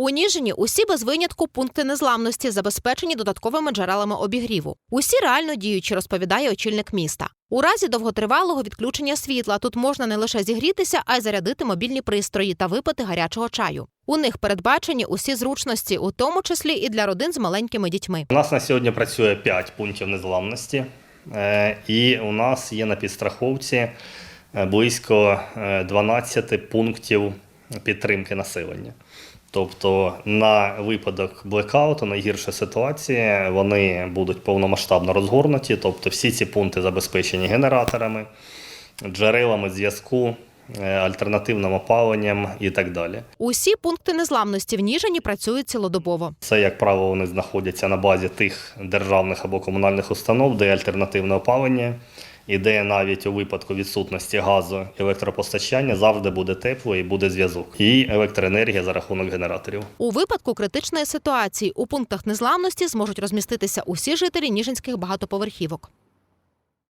У Ніжині усі без винятку пункти незламності забезпечені додатковими джерелами обігріву. Усі реально діючі, розповідає очільник міста. У разі довготривалого відключення світла тут можна не лише зігрітися, а й зарядити мобільні пристрої та випити гарячого чаю. У них передбачені усі зручності, у тому числі і для родин з маленькими дітьми. У нас на сьогодні працює 5 пунктів незламності, е, і у нас є на підстраховці е, близько е, 12 пунктів підтримки населення. Тобто на випадок блекауту, найгірша ситуація, вони будуть повномасштабно розгорнуті. Тобто всі ці пункти забезпечені генераторами, джерелами зв'язку, е, альтернативним опаленням і так далі. Усі пункти незламності в Ніжині працюють цілодобово. Це, як правило, вони знаходяться на базі тих державних або комунальних установ, де є альтернативне опалення, і де навіть у випадку відсутності газу електропостачання завжди буде тепло і буде зв'язок. І електроенергія за рахунок генераторів. У випадку критичної ситуації у пунктах незламності зможуть розміститися усі жителі ніжинських багатоповерхівок.